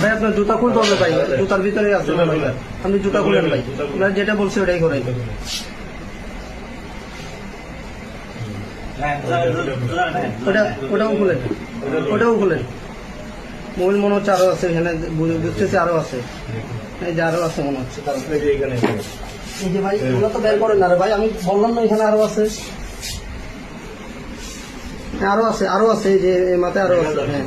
ভাই আপনার জুতা খুলতে হবে ভাই। জুতার ভিতরে আছে। ভাই আপনি জুতা খুলেন ভাই যেটা বলছে ওটাই করাই। ওটা ওটাও খুলেন মোবাইল মনে হচ্ছে আরও আছে এখানে বুঝতেছি আরও আছে। এই যে আরও আছে মনে হচ্ছে। এই যে তো বের করেন না রে ভাই আমি এখানে আরও আছে। হ্যাঁ, আরও আছে আরও আছে এই যে মাথায় আরও আছে হ্যাঁ।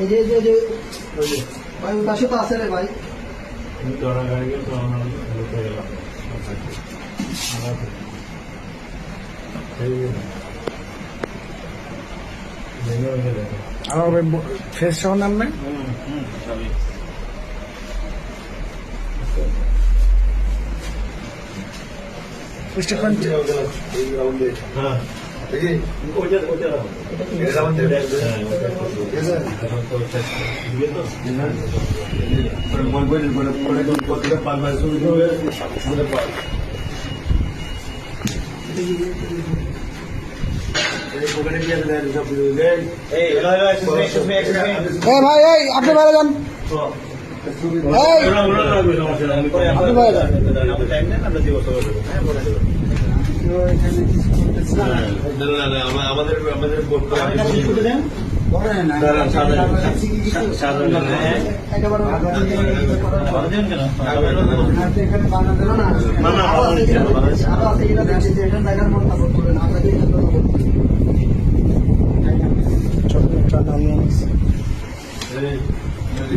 এই যে যে- যে ভাই ওই পাশে তো আছে রে ভাই। আমার ফেস সহ নাম না স্টেটমেন্ট এ ভাই এই আপনি বাইরে যান। এই। আপনি বাইরে যান। আমাদের আমাদের।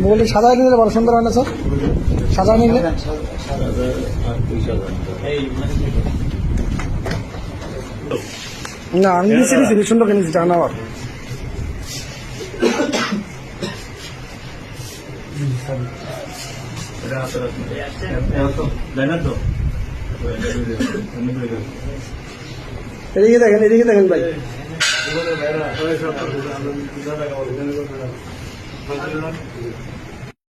বলি সাজায় নিলে বড় সুন্দর হয় না স্যার? সাদা নিলে? না আমি নিচে নিচে সুন্দর কিনেছি টাকা নেওয়ার এদিকে দেখেন এদিকে দেখেন ভাই। আমরা